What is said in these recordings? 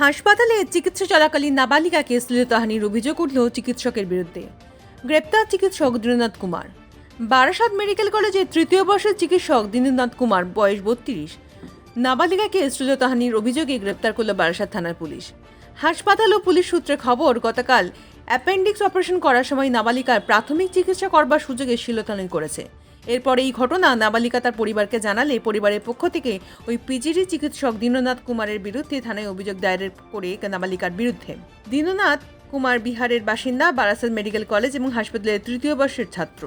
হাসপাতালে চিকিৎসা চলাকালীন নাবালিকাকে শ্লীলতাহানির অভিযোগ উঠল চিকিৎসকের বিরুদ্ধে। গ্রেপ্তার চিকিৎসক দীননাথ কুমার। বারাসাত মেডিকেল কলেজের তৃতীয় বর্ষের চিকিৎসক দীননাথ কুমার, বয়স বত্রিশ। নাবালিকাকে শ্লীলতাহানির অভিযোগে গ্রেপ্তার করল বারাসাত থানার পুলিশ। হাসপাতাল ও পুলিশ সূত্রে খবর, গতকাল অ্যাপেন্ডিক্স অপারেশন করার সময় নাবালিকার প্রাথমিক চিকিৎসা করবার সুযোগে শ্লীলতাহানি করেছে। এরপর এই ঘটনা নাবালিকা তার পরিবারকে জানালে পরিবারের পক্ষ থেকে ওই পিজিডি চিকিৎসক দীননাথ কুমারের বিরুদ্ধে থানায় অভিযোগ দায়ের করে নাবালিকার বিরুদ্ধে। দীননাথ কুমার বিহারের বাসিন্দা, বারাসাত মেডিকেল কলেজ এবং হাসপাতালের তৃতীয় বর্ষের ছাত্র।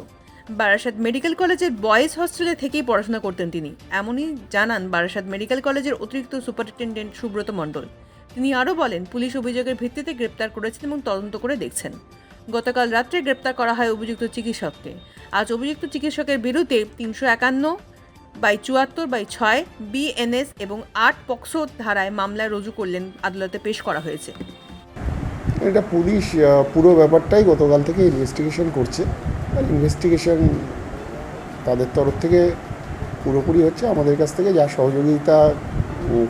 বারাসাত মেডিকেল কলেজের বয়েজ হস্টেলে থেকেই পড়াশোনা করতেন তিনি। এমনই জানান বারাসাত মেডিকেল কলেজের অতিরিক্ত সুপারিনটেন্ডেন্ট সুব্রত মণ্ডল। তিনি আরও বলেন, পুলিশ অভিযোগের ভিত্তিতে গ্রেপ্তার করেছেন এবং তদন্ত করে দেখছেন। গতকাল রাত্রে গ্রেপ্তার করা হয় অভিযুক্ত চিকিৎসককে। আজ অভিযুক্ত চিকিৎসকের বিরুদ্ধে তিনশো একান্ন বাই চুয়াত্তর বাই ছয় বিএনএস এবং আট পক্সো ধারায় মামলা রুজু করলেন আদালতে পেশ করা হয়েছে। এটা পুলিশ পুরো ব্যাপারটাই গতকাল থেকে ইনভেস্টিগেশন করছে। আর ইনভেস্টিগেশন তাদের তরফ থেকে পুরোপুরি হচ্ছে। আমাদের কাছ থেকে যা সহযোগিতা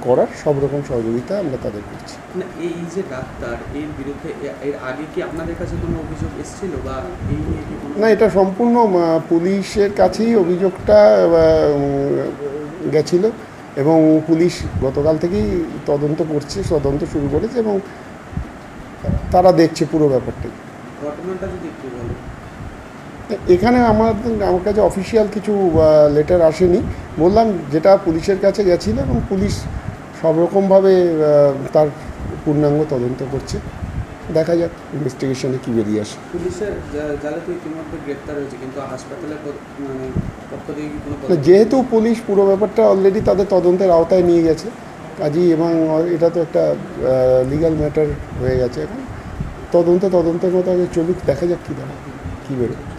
করার সব রকম সহযোগিতা আমরা তাদের করছি। না এই যে ডাক্তার এর বিরুদ্ধে এর আগে কি আপনাদের কাছে কোনো অভিযোগ এসেছিল বা এই না এটা সম্পূর্ণ পুলিশের কাছেই অভিযোগটা গেছিল এবং পুলিশ গতকাল থেকেই তদন্ত করছে তদন্ত শুরু করেছে এবং তারা দেখছে পুরো ব্যাপারটাই। ঘটনাটা যদি একটু বলো এখানে আমার আমার কাছে অফিসিয়াল কিছু লেটার আসেনি। বললাম যেটা পুলিশের কাছে গেছিল এবং পুলিশ সব রকমভাবে তার পূর্ণাঙ্গ তদন্ত করছে। দেখা যাক ইনভেস্টিগেশনে কী বেরিয়ে আসে। পুলিশের জালে তো ইতিমধ্যে গ্রেপ্তার হয়েছে কিন্তু হাসপাতালের পদ- মানে যেহেতু পুলিশ পুরো ব্যাপারটা অলরেডি তাদের তদন্তের আওতায় নিয়ে গেছে কাজেই এবং এটা তো একটা লিগ্যাল ম্যাটার হয়ে গেছে এখন। তদন্ত তদন্তের মতো আগে চলুক দেখা যাক কী দাঁড়ায় কী বেরোয়।